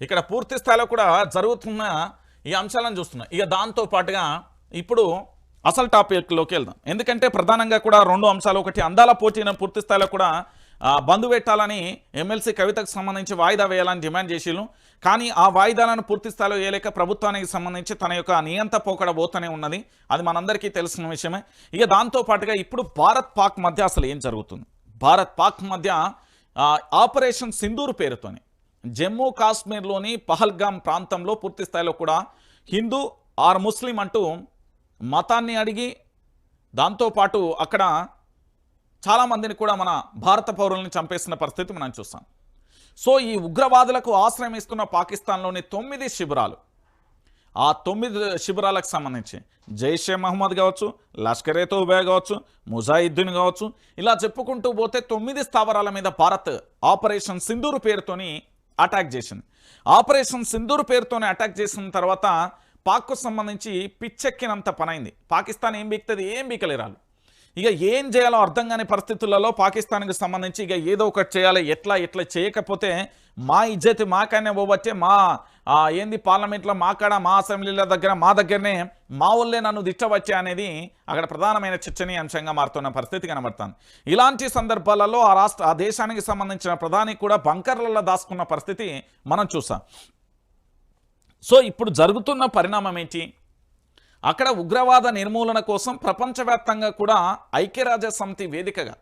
ఇక్కడ పూర్తి స్థాయిలో కూడా జరుగుతున్న ఈ అంశాలను చూస్తున్నాం. ఇక దాంతో పాటుగా ఇప్పుడు అసలు టాపిక్లోకి వెళ్దాం. ఎందుకంటే ప్రధానంగా కూడా రెండు అంశాలు ఒకటి అందాల పోటీని పూర్తి స్థాయిలో కూడా ఆ, బంద్ పెట్టాలని ఎమ్మెల్సీ కవితకు సంబంధించి వాయిదా వేయాలని డిమాండ్ చేసిళ్ళు. కానీ ఆ వాయిదాలను పూర్తి స్థాయిలో వేయలేక ప్రభుత్వానికి సంబంధించి తన యొక్క నియంత పోకడ పోతూనే ఉన్నది. అది మనందరికీ తెలిసిన విషయమే. ఇక దాంతో పాటుగా ఇప్పుడు భారత్ పాక్ మధ్య అసలు ఏం జరుగుతుంది? భారత్ పాక్ మధ్య ఆపరేషన్ సింధూర్ పేరుతోని జమ్మూ కాశ్మీర్లోని పహల్గామ్ ప్రాంతంలో పూర్తి స్థాయిలో కూడా హిందూ ఆర్ ముస్లిం అంటూ మతాన్ని అడిగి దాంతోపాటు అక్కడ చాలామందిని కూడా మన భారత పౌరులను చంపేసిన పరిస్థితి మనం చూస్తాం. సో ఈ ఉగ్రవాదులకు ఆశ్రయం ఇస్తున్న పాకిస్తాన్లోని తొమ్మిది శిబిరాలు. ఆ తొమ్మిది శిబిరాలకు సంబంధించి జైషే మహమ్మద్ కావచ్చు లష్కరేతో ఏ కావచ్చు ముజాయిద్దీన్ కావచ్చు ఇలా చెప్పుకుంటూ పోతే తొమ్మిది స్థావరాల మీద భారత్ ఆపరేషన్ సింధూరు పేరుతోని అటాక్ చేసింది. ఆపరేషన్ సింధూర్ పేరుతోనే అటాక్ చేసిన తర్వాత పాక్కు సంబంధించి పిచ్చెక్కినంత పనైంది. పాకిస్తాన్ ఏం బీక్తుంది? ఏం బీకలేరాలు ఇక ఏం చేయాలో అర్థం కాని పరిస్థితులలో పాకిస్తాన్కి సంబంధించి ఇక ఏదో ఒకటి చేయాలి. ఎట్లా ఎట్లా చేయకపోతే మా ఇజ్జతి మాకనే పోవచ్చే మా ఏంది పార్లమెంట్లో మా కాడ మా అసెంబ్లీల దగ్గర మా దగ్గరనే మా ఊళ్ళే నన్ను దిట్టవచ్చే అనేది అక్కడ ప్రధానమైన చర్చనీయాంశంగా మారుతున్న పరిస్థితి కనబడుతుంది. ఇలాంటి సందర్భాలలో ఆ రాష్ట్ర ఆ దేశానికి సంబంధించిన ప్రధాని కూడా బంకర్లలో దాచుకున్న పరిస్థితి మనం చూసాం. సో ఇప్పుడు జరుగుతున్న పరిణామం ఏంటి? అక్కడ ఉగ్రవాద నిర్మూలన కోసం ప్రపంచవ్యాప్తంగా కూడా ఐక్యరాజ్య సమితి వేదికగా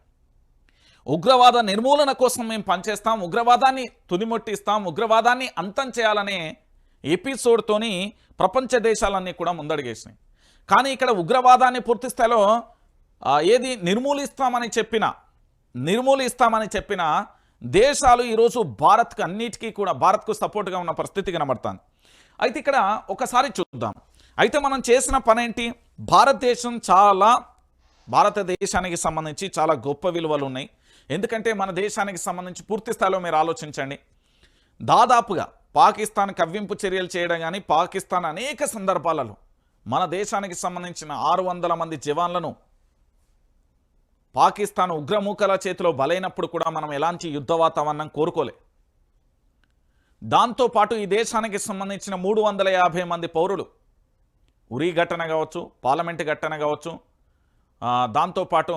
ఉగ్రవాద నిర్మూలన కోసం మేము పనిచేస్తాం ఉగ్రవాదాన్ని తుదిముట్టిస్తాం ఉగ్రవాదాన్ని అంతం చేయాలనే ఎపిసోడ్తోని ప్రపంచ దేశాలన్నీ కూడా ముందడిగేసినాయి. కానీ ఇక్కడ ఉగ్రవాదాన్ని పూర్తి స్థాయిలో ఏది నిర్మూలిస్తామని చెప్పిన నిర్మూలిస్తామని చెప్పిన దేశాలు ఈరోజు భారత్కు అన్నిటికీ కూడా భారత్కు సపోర్ట్గా ఉన్న పరిస్థితి కనబడుతుంది. అయితే ఇక్కడ ఒకసారి చూద్దాం. అయితే మనం చేసిన పని ఏంటి భారతదేశం చాలా భారతదేశానికి సంబంధించి చాలా గొప్ప విలువలు ఉన్నాయి ఎందుకంటే మన దేశానికి సంబంధించి పూర్తి స్థాయిలో మీరు ఆలోచించండి. దాదాపుగా పాకిస్తాన్ కవ్వింపు చర్యలు చేయడం కానీ పాకిస్తాన్ అనేక సందర్భాలలో మన దేశానికి సంబంధించిన ఆరు వందల మంది జవాన్లను పాకిస్తాన్ ఉగ్రమూకల చేతిలో బలైనప్పుడు కూడా మనం ఎలాంటి యుద్ధ వాతావరణం కోరుకోలే. దాంతోపాటు ఈ దేశానికి సంబంధించిన మూడు వందల యాభై మంది పౌరులు ఉరి ఘటన కావచ్చు పార్లమెంట్ ఘటన కావచ్చు దాంతోపాటు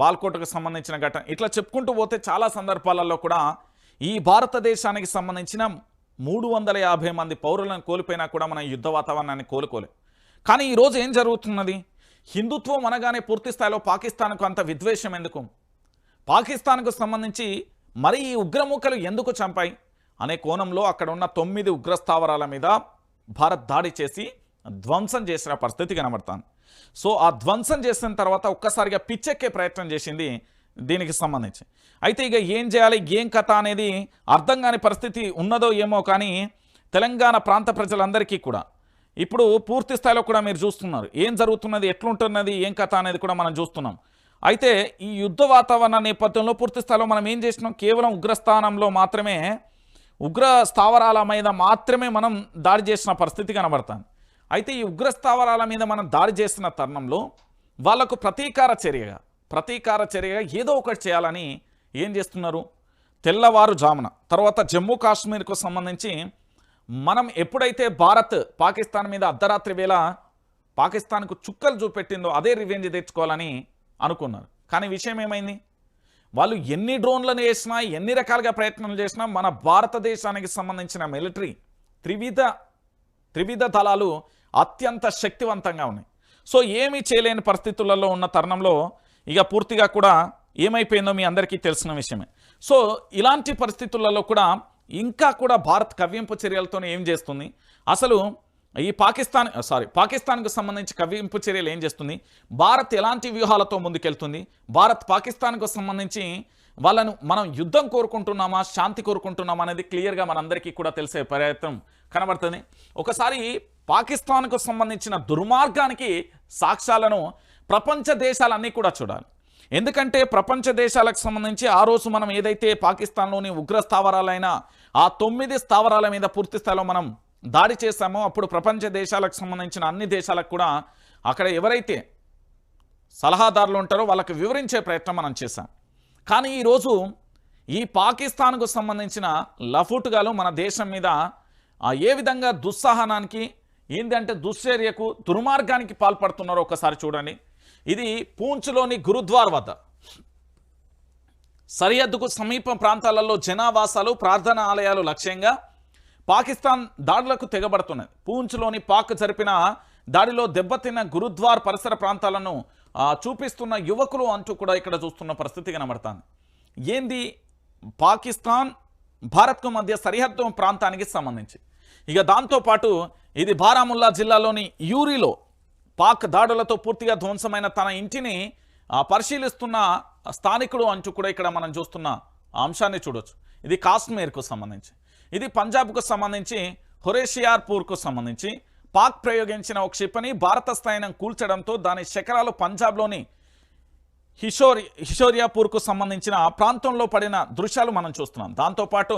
బాల్కోటకు సంబంధించిన ఘటన. ఇట్లా చెప్పుకుంటూ పోతే చాలా సందర్భాలలో కూడా ఈ భారతదేశానికి సంబంధించిన మూడు వందల యాభై మంది పౌరులను కోల్పోయినా కూడా మనం యుద్ధ వాతావరణాన్ని కోలుకోలేం. కానీ ఈరోజు ఏం జరుగుతున్నది? హిందుత్వం అనగానే పూర్తి స్థాయిలో పాకిస్తాన్కు అంత విద్వేషం ఎందుకు? పాకిస్తాన్కు సంబంధించి మరి ఈ ఉగ్రముఖలు ఎందుకు చంపాయి? అనే కోణంలో అక్కడ ఉన్న తొమ్మిది ఉగ్రస్థావరాల మీద భారత్ దాడి చేసి ధ్వంసం చేసిన పరిస్థితి కనబడతాను సో ఆ ధ్వంసం చేసిన తర్వాత ఒక్కసారిగా పిచ్చెక్కే ప్రయత్నం చేసింది దీనికి సంబంధించి. అయితే ఇక ఏం చేయాలి ఏం కథ అనేది అర్థం కాని పరిస్థితి ఉన్నదో ఏమో కానీ తెలంగాణ ప్రాంత ప్రజలందరికీ కూడా. ఇప్పుడు పూర్తి స్థాయిలో కూడా మీరు చూస్తున్నారు. ఏం జరుగుతున్నది ఎట్లుంటున్నది ఏం కథ అనేది కూడా మనం చూస్తున్నాం. అయితే ఈ యుద్ధ వాతావరణ నేపథ్యంలో పూర్తి స్థాయిలో మనం ఏం చేసినాం? కేవలం ఉగ్రస్థానంలో మాత్రమే ఉగ్ర స్థావరాల మీద మాత్రమే మనం దాడి చేసిన పరిస్థితి కనబడుతుంది. అయితే ఈ ఉగ్రస్థావరాల మీద మనం దాడి చేసిన తరుణంలో వాళ్ళకు ప్రతీకార చర్యగా ప్రతీకార చర్యగా ఏదో ఒకటి చేయాలని ఏం చేస్తున్నారు? తెల్లవారుజామున తర్వాత జమ్మూ కాశ్మీర్కు సంబంధించి మనం ఎప్పుడైతే భారత్ పాకిస్తాన్ మీద అర్ధరాత్రి వేళ పాకిస్తాన్కు చుక్కలు చూపెట్టిందో అదే రివెంజ్ తెచ్చుకోవాలని అనుకున్నారు. కానీ విషయం ఏమైంది? వాళ్ళు ఎన్ని డ్రోన్లను వేసినా ఎన్ని రకాలుగా ప్రయత్నాలు చేసినా మన భారతదేశానికి సంబంధించిన మిలిటరీ త్రివిధ త్రివిధ దళాలు అత్యంత శక్తివంతంగా ఉన్నాయి. సో ఏమీ చేయలేని పరిస్థితులలో ఉన్న తరుణంలో ఇక పూర్తిగా కూడా ఏమైపోయిందో మీ అందరికీ తెలిసిన విషయమే. సో ఇలాంటి పరిస్థితులలో కూడా ఇంకా కూడా భారత్ కవ్వింపు చర్యలతో ఏం చేస్తుంది? అసలు ఈ పాకిస్తాన్ సారీ పాకిస్తాన్కు సంబంధించి కవ్వింపు చర్యలు ఏం చేస్తుంది? భారత్ ఎలాంటి వ్యూహాలతో ముందుకెళ్తుంది? భారత్ పాకిస్తాన్కు సంబంధించి వాళ్ళను మనం యుద్ధం కోరుకుంటున్నామా? శాంతి కోరుకుంటున్నామా? అనేది క్లియర్గా మనందరికీ కూడా తెలిసే ప్రయత్నం కనబడుతుంది. ఒకసారి పాకిస్తాన్కు సంబంధించిన దుర్మార్గానికి సాక్ష్యాలను ప్రపంచ దేశాలన్నీ కూడా చూడాలి. ఎందుకంటే ప్రపంచ దేశాలకు సంబంధించి ఆ రోజు మనం ఏదైతే పాకిస్తాన్లోని ఉగ్ర స్థావరాలైన ఆ తొమ్మిది స్థావరాల మీద పూర్తి స్థాయిలో మనం దాడి చేశామో అప్పుడు ప్రపంచ దేశాలకు సంబంధించిన అన్ని దేశాలకు కూడా అక్కడ ఎవరైతే సలహాదారులు ఉంటారో వాళ్ళకి వివరించే ప్రయత్నం మనం చేశాం. కానీ ఈరోజు ఈ పాకిస్తాన్కు సంబంధించిన లఫుట్గాలు మన దేశం మీద ఏ విధంగా దుస్సాహనానికి ఏంటంటే దుశ్చర్యకు దుర్మార్గానికి పాల్పడుతున్నారు ఒకసారి చూడండి. ఇది పూంచ్లోని గురుద్వార్ వద్ద. సరిహద్దుకు సమీప ప్రాంతాలలో జనావాసాలు ప్రార్థనా ఆలయాలు లక్ష్యంగా పాకిస్తాన్ దాడులకు తెగబడుతున్నది పూంచ్లోని పాక్ జరిపిన దాడిలో దెబ్బతిన్న గురుద్వార్ పరిసర ప్రాంతాలను చూపిస్తున్న యువకులు అంటూ కూడా ఇక్కడ చూస్తున్న పరిస్థితి కనబడుతుంది. ఏంది? పాకిస్తాన్ భారత్కు మధ్య సరిహద్దు ప్రాంతానికి సంబంధించి. ఇక దాంతోపాటు ఇది బారాముల్లా జిల్లాలోని యూరిలో పాక్ దాడులతో పూర్తిగా ధ్వంసమైన తన ఇంటిని పరిశీలిస్తున్న స్థానికుడు అంచు కూడా ఇక్కడ మనం చూస్తున్న అంశాన్ని చూడొచ్చు. ఇది కాశ్మీర్కు సంబంధించి. ఇది పంజాబ్కు సంబంధించి హొరేషియార్పూర్కు సంబంధించి. పాక్ ప్రయోగించిన ఒక క్షిపణి భారత స్థాయినం కూల్చడంతో దాని శకరాలు పంజాబ్లోని హిషోరి హిషోరియాపూర్కు సంబంధించిన ఆ ప్రాంతంలో పడిన దృశ్యాలు మనం చూస్తున్నాం. దాంతోపాటు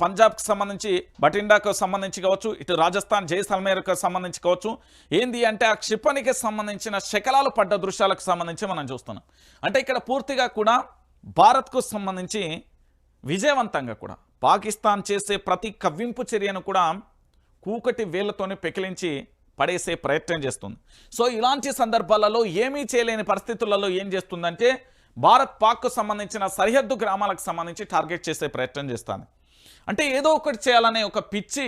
పంజాబ్కి సంబంధించి బటిండాకు సంబంధించి కావచ్చు ఇటు రాజస్థాన్ జైసల్మేర్కు సంబంధించి కావచ్చు ఏంది అంటే ఆ క్షిపణికి సంబంధించిన శకలాలు పడ్డ దృశ్యాలకు సంబంధించి మనం చూస్తున్నాం. అంటే ఇక్కడ పూర్తిగా కూడా భారత్కు సంబంధించి విజయవంతంగా కూడా పాకిస్తాన్ చేసే ప్రతి కవ్వింపు చర్యను కూడా కూకటి వేళ్ళతోనే పెకిలించి పడేసే ప్రయత్నం చేస్తుంది. సో ఇలాంటి సందర్భాలలో ఏమీ చేయలేని పరిస్థితులలో ఏం చేస్తుందంటే భారత్ పాక్కు సంబంధించిన సరిహద్దు గ్రామాలకు సంబంధించి టార్గెట్ చేసే ప్రయత్నం చేస్తుంది. అంటే ఏదో ఒకటి చేయాలనే ఒక పిచ్చి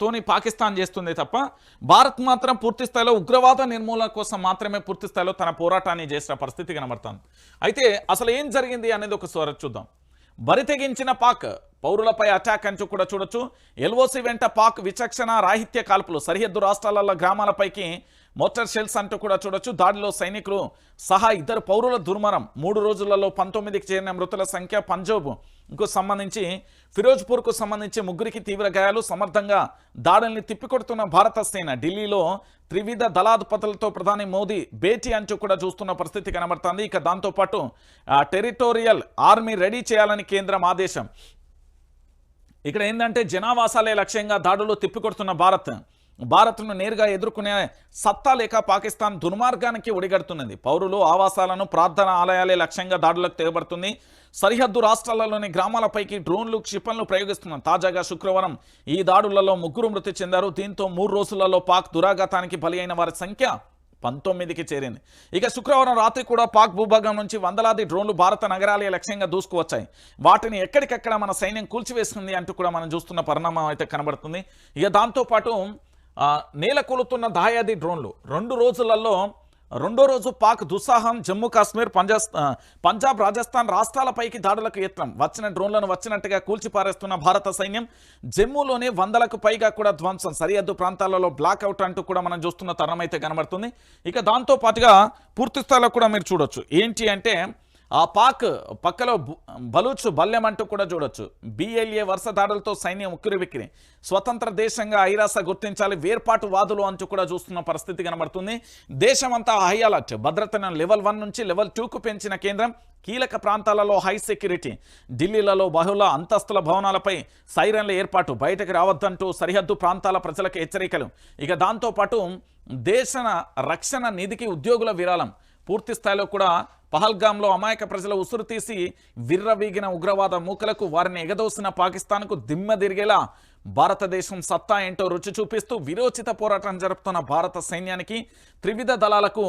తోని పాకిస్తాన్ చేస్తుంది తప్ప భారత్ మాత్రం పూర్తి స్థాయిలో ఉగ్రవాద నిర్మూలన కోసం మాత్రమే పూర్తి స్థాయిలో తన పోరాటాన్ని చేసిన పరిస్థితి కనబడుతుంది. అయితే అసలు ఏం జరిగింది అనేది ఒక స్వర చూద్దాం. బరితెగించిన పాక్ పౌరులపై అటాక్ అంటూ కూడా చూడొచ్చు. ఎల్ఓసి వెంట పాక్ విచక్షణ రాహిత్య కాల్పులు సరిహద్దు రాష్ట్రాలలో గ్రామాలపైకి మోటార్ షెల్స్ అంటూ కూడా చూడొచ్చు. దాడిలో సైనికులు సహా ఇద్దరు పౌరుల దుర్మరం మూడు రోజులలో పంతొమ్మిదికి చేరిన మృతుల సంఖ్య పంజాబ్కు సంబంధించి ఫిరోజ్పూర్కు సంబంధించి ముగ్గురికి తీవ్ర గాయాలు సమర్థంగా దాడుల్ని తిప్పికొడుతున్న భారత సేన. ఢిల్లీలో త్రివిధ దళాధిపతులతో ప్రధాని మోదీ భేటీ అంటూ కూడా చూస్తున్న పరిస్థితి కనబడుతుంది. ఇక దాంతోపాటు టెరిటోరియల్ ఆర్మీ రెడీ చేయాలని కేంద్రం ఆదేశం. ఇక్కడ ఏంటంటే జనావాసాలే లక్ష్యంగా దాడులు తిప్పికొడుతున్న భారత్. భారత్ను నేరుగా ఎదుర్కొనే సత్తా లేక పాకిస్తాన్ దుర్మార్గానికి ఒడిగడుతున్నది. పౌరులు ఆవాసాలను ప్రార్థన ఆలయాలే లక్ష్యంగా దాడులకు తెగబడుతుంది. సరిహద్దు రాష్ట్రాలలోని గ్రామాలపైకి డ్రోన్లు క్షిపణులు ప్రయోగిస్తున్నారు. తాజాగా శుక్రవారం ఈ దాడులలో ముగ్గురు మృతి చెందారు. దీంతో మూడు రోజులలో పాక్ దురాఘాతానికి బలి అయిన వారి సంఖ్య పంతొమ్మిదికి చేరింది. ఇక శుక్రవారం రాత్రి కూడా పాక్ భూభాగం నుంచి వందలాది డ్రోన్లు భారత నగరాలే లక్ష్యంగా దూసుకువచ్చాయి. వాటిని ఎక్కడికెక్కడ మన సైన్యం కూల్చివేస్తుంది అంటూ కూడా మనం చూస్తున్న పరిణామం అయితే కనబడుతుంది. ఇక దాంతోపాటు నేల కొలుతున్న దాయాది డ్రోన్లు. రెండు రోజులలో రెండో రోజు పాక్ దుస్సాహం జమ్మూ కాశ్మీర్ పంజాబ్ పంజాబ్ రాజస్థాన్ రాష్ట్రాలపైకి దాడులకు యత్నం. వచ్చిన డ్రోన్లను వచ్చినట్టుగా కూల్చిపారేస్తున్న భారత సైన్యం జమ్మూలోనే వందలకు పైగా కూడా ధ్వంసం. సరిహద్దు ప్రాంతాలలో బ్లాక్అవుట్ అంటూ కూడా మనం చూస్తున్న తరుణం అయితే కనబడుతుంది. ఇక దాంతో పాటుగా పూర్తి స్థాయిలో కూడా మీరు చూడొచ్చు. ఏంటి అంటే ఆ పాక్ పక్కలో బలూచు బలూచ్ బల్యం అంటూ కూడా చూడొచ్చు. బిఎల్ఏ వరుస దాడులతో సైన్యం ఉక్కిరి స్వతంత్ర దేశంగా ఐరాస గుర్తించాలి వేర్పాటు వాదులు అంటూ కూడా చూస్తున్న పరిస్థితి కనబడుతుంది. దేశమంతా హై అలర్ట్. భద్రతను లెవెల్ వన్ నుంచి లెవెల్ టూకు పెంచిన కేంద్రం కీలక ప్రాంతాలలో హై సెక్యూరిటీ. ఢిల్లీలలో బహుళ అంతస్తుల భవనాలపై సైరన్ల ఏర్పాటు. బయటకు రావద్దంటూ సరిహద్దు ప్రాంతాల ప్రజలకు హెచ్చరికలు. ఇక దాంతోపాటు దేశ రక్షణ నిధికి ఉద్యోగుల విరాళం. పూర్తి స్థాయిలో కూడా పహల్గాంలో అమాయక ప్రజల ఉసురు తీసి విర్రవీగిన ఉగ్రవాద మూకలకు వారిని ఎగదోసిన పాకిస్తాన్కు దిమ్మదిరిగేలా భారతదేశం సత్తా ఏంటో రుచి చూపిస్తూ విరోచిత పోరాటం జరుపుతున్న భారత సైన్యానికి త్రివిధ దళాలకు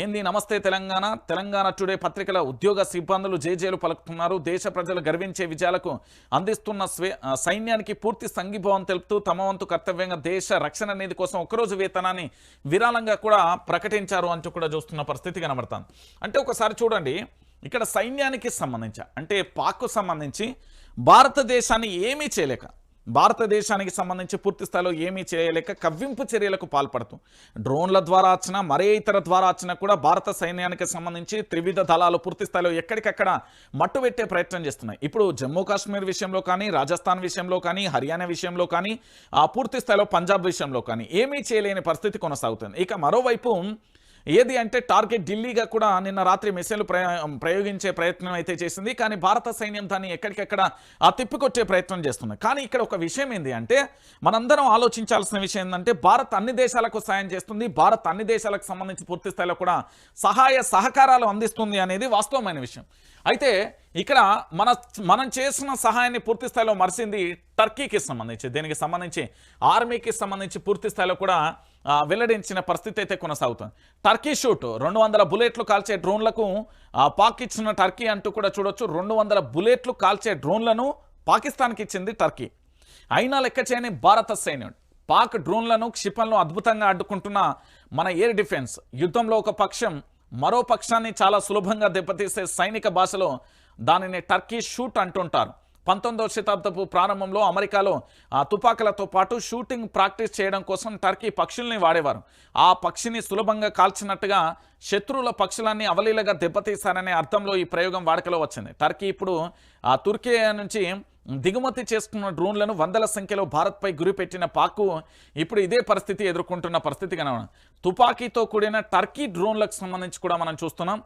ఏంది? నమస్తే తెలంగాణ. తెలంగాణ టుడే పత్రికల ఉద్యోగ సిబ్బందులు జేజేలు పలుకుతున్నారు. దేశ ప్రజలు గర్వించే విజయాలకు అందిస్తున్న స్వే సైన్యానికి పూర్తి సంఘీభావం తెలుపుతూ తమ వంతు కర్తవ్యంగా దేశ రక్షణ నిధి కోసం ఒకరోజు వేతనాన్ని విరాళంగా కూడా ప్రకటించారు అంటూ కూడా చూస్తున్న పరిస్థితి కనబడుతుంది. అంటే ఒకసారి చూడండి. ఇక్కడ సైన్యానికి సంబంధించి అంటే పాక్కు సంబంధించి భారతదేశాన్ని ఏమీ చేయలేక భారతదేశానికి సంబంధించి పూర్తి స్థాయిలో ఏమీ చేయలేక కవ్వింపు చర్యలకు పాల్పడుతూ డ్రోన్ల ద్వారా వచ్చిన మరే ఇతర ద్వారా వచ్చినా కూడా భారత సైన్యానికి సంబంధించి త్రివిధ దళాలు పూర్తి స్థాయిలో ఎక్కడికక్కడ మట్టుబెట్టే ప్రయత్నం చేస్తున్నాయి. ఇప్పుడు జమ్మూ కాశ్మీర్ విషయంలో కానీ రాజస్థాన్ విషయంలో కానీ హర్యానా విషయంలో కానీ ఆ పూర్తి స్థాయిలో పంజాబ్ విషయంలో కానీ ఏమీ చేయలేని పరిస్థితి కొనసాగుతుంది. ఇక మరోవైపు ఏది అంటే టార్గెట్ ఢిల్లీగా కూడా నిన్న రాత్రి మిసైల్ ప్రయోగించే ప్రయత్నం అయితే చేసింది. కానీ భారత సైన్యం దాన్ని ఎక్కడికెక్కడ ఆ తిప్పికొచ్చే ప్రయత్నం చేస్తుంది. కానీ ఇక్కడ ఒక విషయం ఏంది అంటే మనందరం ఆలోచించాల్సిన విషయం ఏంటంటే భారత్ అన్ని దేశాలకు సాయం చేస్తుంది. భారత్ అన్ని దేశాలకు సంబంధించి పూర్తి స్థాయిలో కూడా సహాయ సహకారాలు అందిస్తుంది అనేది వాస్తవమైన విషయం. అయితే ఇక్కడ మన మనం చేసిన సహాయాన్ని పూర్తి స్థాయిలో మరిసింది టర్కీకి సంబంధించి దీనికి సంబంధించి? ఆర్మీకి సంబంధించి పూర్తి స్థాయిలో కూడా వెల్లడించిన పరిస్థితి అయితే కొనసాగుతుంది. టర్కీ షూట్ రెండు వందల బుల్లెట్లు కాల్చే డ్రోన్లకు పాక్ ఇచ్చిన టర్కీ అంటూ కూడా చూడొచ్చు. రెండు వందల బుల్లెట్లు కాల్చే డ్రోన్లను పాకిస్తాన్కి ఇచ్చింది టర్కీ. అయినా లెక్క చేయని భారత సైన్యం పాక్ డ్రోన్లను క్షిపణులను అద్భుతంగా అడ్డుకుంటున్న మన ఎయిర్ డిఫెన్స్ యుద్ధంలో ఒక పక్షం మరో పక్షాన్ని చాలా సులభంగా దెబ్బతీసే సైనిక భాషలో దానిని టర్కీ షూట్ అంటుంటారు. పంతొమ్మిదవ శతాబ్దపు ప్రారంభంలో అమెరికాలో ఆ తుపాకులతో పాటు షూటింగ్ ప్రాక్టీస్ చేయడం కోసం టర్కీ పక్షుల్ని వాడేవారు. ఆ పక్షిని సులభంగా కాల్చినట్టుగా శత్రువుల పక్షులన్నీ అవలీలగా దెబ్బతీశారనే అర్థంలో ఈ ప్రయోగం వాడుకలో వచ్చింది. టర్కీ ఇప్పుడు ఆ తుర్కియా నుంచి దిగుమతి చేసుకున్న డ్రోన్లను వందల సంఖ్యలో భారత్పై గురిపెట్టిన పాక్ ఇప్పుడు ఇదే పరిస్థితి ఎదుర్కొంటున్న పరిస్థితి కనబడి తుపాకీతో కూడిన టర్కీ డ్రోన్లకు సంబంధించి కూడా మనం చూస్తున్నాం.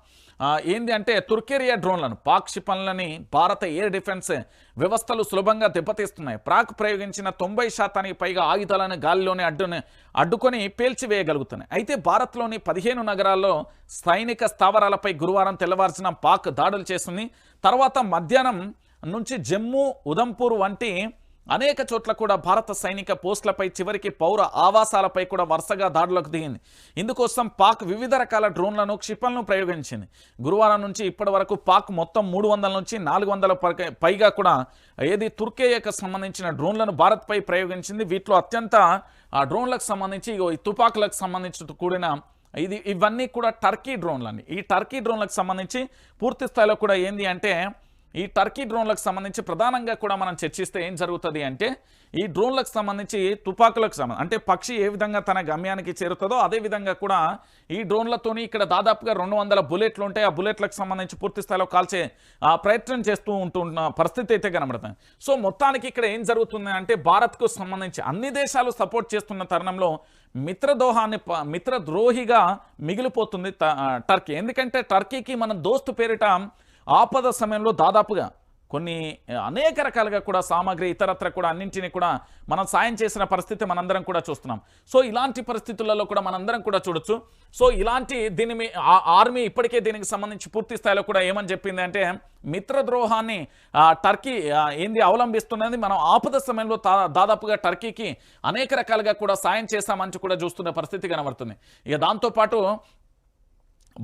ఏంది అంటే తుర్కేరియా డ్రోన్లను పాక్ క్షిపణులని భారత ఎయిర్ డిఫెన్స్ వ్యవస్థలు సులభంగా దెబ్బతీస్తున్నాయి. ప్రాక్ ప్రయోగించిన తొంభై శాతానికి పైగా ఆయుధాలను గాలిలోనే అడ్డుని అడ్డుకొని పేల్చివేయగలుగుతున్నాయి. అయితే భారత్లోని పదిహేను నగరాల్లో సైనిక స్థావరాలపై గురువారం తెల్లవారుసిన పాక్ దాడులు చేసింది. తర్వాత మధ్యాహ్నం నుంచి జమ్మూ ఉదంపూర్ వంటి అనేక చోట్ల కూడా భారత సైనిక పోస్టులపై చివరికి పౌర ఆవాసాలపై కూడా వరుసగా దాడులకు దిగింది. ఇందుకోసం పాక్ వివిధ రకాల డ్రోన్లను క్షిపణలను ప్రయోగించింది. గురువారం నుంచి ఇప్పటి వరకు పాక్ మొత్తం మూడు వందల నుంచి నాలుగు వందల పైగా కూడా ఏది తుర్కేయకు సంబంధించిన డ్రోన్లను భారత్పై ప్రయోగించింది. వీటిలో అత్యంత ఆ డ్రోన్లకు సంబంధించి తుపాకులకు సంబంధించి కూడిన ఇది ఇవన్నీ కూడా టర్కీ డ్రోన్లని ఈ టర్కీ డ్రోన్లకు సంబంధించి పూర్తి స్థాయిలో కూడా ఏంది అంటే ఈ టర్కీ డ్రోన్లకు సంబంధించి ప్రధానంగా కూడా మనం చర్చిస్తే ఏం జరుగుతుంది అంటే ఈ డ్రోన్లకు సంబంధించి తుపాకులకు సంబంధించి అంటే పక్షి ఏ విధంగా తన గమ్యానికి చేరుతుందో అదే విధంగా కూడా ఈ డ్రోన్లతోని ఇక్కడ దాదాపుగా రెండు వందల బుల్లెట్లు ఉంటాయి. ఆ బుల్లెట్లకు సంబంధించి పూర్తి స్థాయిలో కాల్చే ఆ ప్రయత్నం చేస్తూ ఉంటున్న పరిస్థితి అయితే కనబడుతుంది. సో మొత్తానికి ఇక్కడ ఏం జరుగుతుంది అంటే భారత్కు సంబంధించి అన్ని దేశాలు సపోర్ట్ చేస్తున్న తరుణంలో మిత్రదోహాన్ని ప- మిత్రద్రోహిగా మిగిలిపోతుంది టర్కీ. ఎందుకంటే టర్కీకి మన దోస్తు పేరిట ఆపద సమయంలో దాదాపుగా కొన్ని అనేక రకాలుగా కూడా సామాగ్రి ఇతరత్ర కూడా అన్నింటినీ కూడా మనం సాయం చేసిన పరిస్థితి మనందరం కూడా చూస్తున్నాం. సో ఇలాంటి పరిస్థితులలో కూడా మనందరం కూడా చూడొచ్చు. సో ఇలాంటి దీని మీ ఆ- ఆర్మీ ఇప్పటికే దీనికి సంబంధించి పూర్తి స్థాయిలో కూడా ఏమని చెప్పింది అంటే మిత్రద్రోహాన్ని టర్కీ ఏంది అవలంబిస్తున్నది? మనం ఆపద సమయంలో దాదాపుగా టర్కీకి అనేక రకాలుగా కూడా సాయం చేశామని కూడా చూస్తున్న పరిస్థితి కనబడుతుంది. ఇక దాంతోపాటు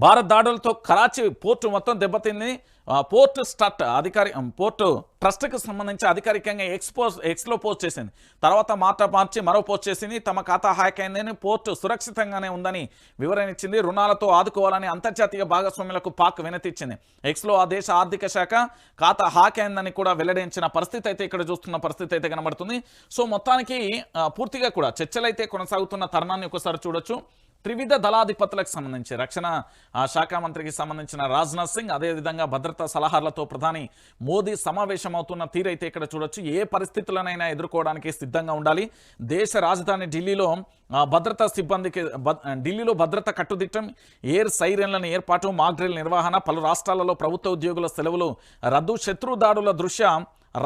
భారత్ దాడులతో కరాచీ పోర్టు మొత్తం దెబ్బతింది. పోర్టు పోర్ట్ స్టట్ అధికారి పోర్టు ట్రస్ట్కి సంబంధించి అధికారికంగా ఎక్స్పోజ్ ఎక్స్లో పోస్ట్ చేసింది. తర్వాత మాట మార్చి మరో పోస్ట్ చేసింది. తమ ఖాతా హ్యాక్ అయిందని పోర్టు సురక్షితంగానే ఉందని వివరణ ఇచ్చింది. రుణాలతో ఆదుకోవాలని అంతర్జాతీయ భాగస్వాములకు పాక్ వినతిచ్చింది ఎక్స్లో ఆ దేశ ఆర్థిక శాఖ ఖాతా హ్యాక్ అయిందని కూడా వెల్లడించిన పరిస్థితి అయితే ఇక్కడ చూస్తున్న పరిస్థితి అయితే కనబడుతుంది. సో మొత్తానికి పూర్తిగా కూడా చర్చలైతే కొనసాగుతున్న తరుణాన్ని ఒకసారి చూడొచ్చు. త్రివిధ దళాధిపతులకు సంబంధించి రక్షణ శాఖ మంత్రికి సంబంధించిన రాజ్నాథ్ సింగ్ అదేవిధంగా భద్రతా సలహాలతో ప్రధాని మోదీ సమావేశమవుతున్న తీరైతే ఇక్కడ చూడొచ్చు. ఏ పరిస్థితులనైనా ఎదుర్కోవడానికి సిద్ధంగా ఉండాలి. దేశ రాజధాని ఢిల్లీలో భద్రతా సిబ్బందికి ఢిల్లీలో భద్రత కట్టుదిట్టం ఎయిర్ సైరన్లను ఏర్పాటు మాక్ నిర్వహణ పలు రాష్ట్రాలలో ప్రభుత్వ ఉద్యోగుల సెలవులు రద్దు శత్రు దాడుల దృష్ట్యా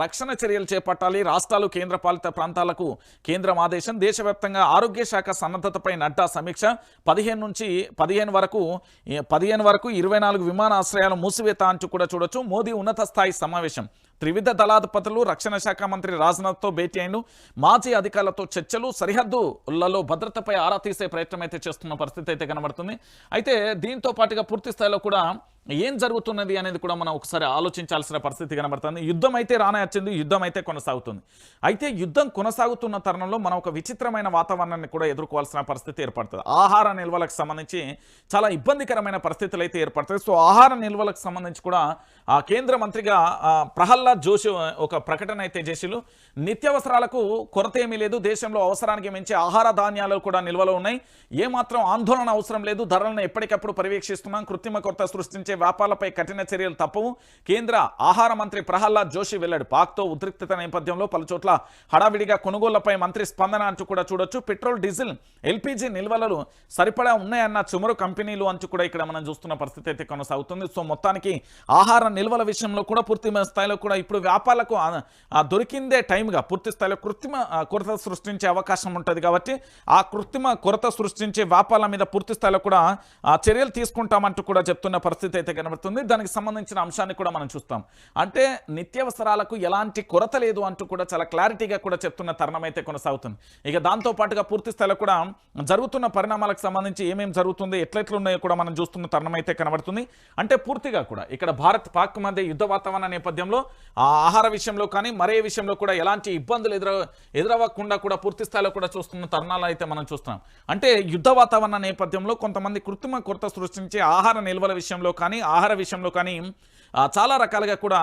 రక్షణ చర్యలు చేపట్టాలి. రాష్ట్రాలు కేంద్రపాలిత ప్రాంతాలకు కేంద్రం ఆదేశం. దేశవ్యాప్తంగా ఆరోగ్య శాఖ సన్నద్ధతపై నడ్డా సమీక్ష. పదిహేను నుంచి పదిహేను వరకు పదిహేను వరకు ఇరవై నాలుగు విమానాశ్రయాలు మూసివేత అంటూ కూడా చూడొచ్చు. మోదీ ఉన్నత స్థాయి సమావేశం. త్రివిధ దళాధిపతులు రక్షణ శాఖ మంత్రి రాజ్నాథ్తో భేటీ అయిన మాజీ అధికారులతో చర్చలు సరిహద్దులలో భద్రతపై ఆరా తీసే ప్రయత్నం అయితే చేస్తున్న పరిస్థితి అయితే కనబడుతుంది. అయితే దీంతో పాటుగా పూర్తి స్థాయిలో కూడా ఏం జరుగుతున్నది అనేది కూడా మనం ఒకసారి ఆలోచించాల్సిన పరిస్థితి కనబడుతుంది. యుద్ధం అయితే రానే వచ్చింది యుద్ధం అయితే కొనసాగుతుంది. అయితే యుద్ధం కొనసాగుతున్న తరుణంలో మనం ఒక విచిత్రమైన వాతావరణాన్ని కూడా ఎదుర్కోవాల్సిన పరిస్థితి ఏర్పడుతుంది. ఆహార నిల్వలకు సంబంధించి చాలా ఇబ్బందికరమైన పరిస్థితులు అయితే ఏర్పడతాయి సో ఆహార నిల్వలకు సంబంధించి కూడా ఆ కేంద్ర మంత్రిగా ప్రహ్లాద్ జోషి ఒక ప్రకటన అయితే చేసిలు నిత్యావసరాలకు కొరత ఏమీ లేదు దేశంలో అవసరానికి మించి ఆహార ధాన్యాలు కూడా నిల్వలు ఉన్నాయి. ఏమాత్రం ఆందోళన అవసరం లేదు ధరలను ఎప్పటికప్పుడు పర్యవేక్షిస్తున్నాం కృత్రిమ కొరత సృష్టించే వ్యాపారాలపై కఠిన చర్యలు తప్పవు. కేంద్ర ఆహార మంత్రి ప్రహ్లాద్ జోషి వెళ్ళాడు పాక్తో ఉద్రిక్తత నేపథ్యంలో పలుచోట్ల హడావిడిగా కొనుగోళ్ళపై మంత్రి స్పందన అంటూ కూడా చూడొచ్చు. పెట్రోల్ డీజిల్ ఎల్పీజీ నిల్వలు సరిపడా ఉన్నాయన్న చుమరు కంపెనీలు అంటూ కూడా ఇక్కడ మనం చూస్తున్న పరిస్థితి అయితే కొనసాగుతుంది. సో మొత్తానికి ఆహార నిల్వల విషయంలో కూడా పూర్తి స్థాయిలో కూడా ఇప్పుడు వ్యాపారాలకు దొరికిందే టైంగా పూర్తి స్థాయిలో కృత్రిమ కొరత సృష్టించే అవకాశం ఉంటుంది కాబట్టి ఆ కృత్రిమ కొరత సృష్టించే వ్యాపారాల మీద పూర్తి స్థాయిలో కూడా ఆ, చర్యలు తీసుకుంటామంటూ కూడా చెప్తున్న పరిస్థితి అయితే కనబడుతుంది దానికి సంబంధించిన అంశాన్ని కూడా మనం చూస్తాం. అంటే నిత్యావసరాలకు ఎలాంటి కొరత లేదు అంటూ కూడా చాలా క్లారిటీగా కూడా చెప్తున్న తరుణం అయితే కొనసాగుతుంది. ఇక దాంతో పాటుగా పూర్తి స్థాయిలో కూడా జరుగుతున్న పరిణామాలకు సంబంధించి ఏమేమి జరుగుతుంది ఎట్లెట్లున్నాయో కూడా మనం చూస్తున్న తరుణం అయితే కనబడుతుంది. అంటే పూర్తిగా కూడా ఇక్కడ భారత్ పాక్ మధ్య యుద్ధ వాతావరణ నేపథ్యంలో ఆ ఆహార విషయంలో కానీ మరే విషయంలో కూడా ఎలాంటి ఇబ్బందులు ఎదుర ఎదురవ్వకుండా కూడా పూర్తి స్థాయిలో కూడా చూస్తున్న తరుణాలు అయితే మనం చూస్తున్నాం. అంటే యుద్ధ వాతావరణ నేపథ్యంలో కొంతమంది కృత్రిమ కొరత సృష్టించే ఆహార నిల్వల విషయంలో కానీ ఆహార విషయంలో కానీ చాలా రకాలుగా కూడా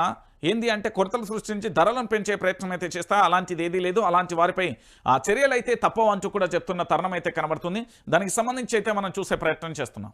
ఏంది అంటే కొరతలు సృష్టించి ధరలను పెంచే ప్రయత్నం అయితే చేస్తా అలాంటిది ఏదీ లేదు. అలాంటి వారిపై ఆ చర్యలు అయితే తప్పవంటూ కూడా చెప్తున్న తరుణం అయితే కనబడుతుంది. దానికి సంబంధించి అయితే మనం చూసే ప్రయత్నం చేస్తున్నాం.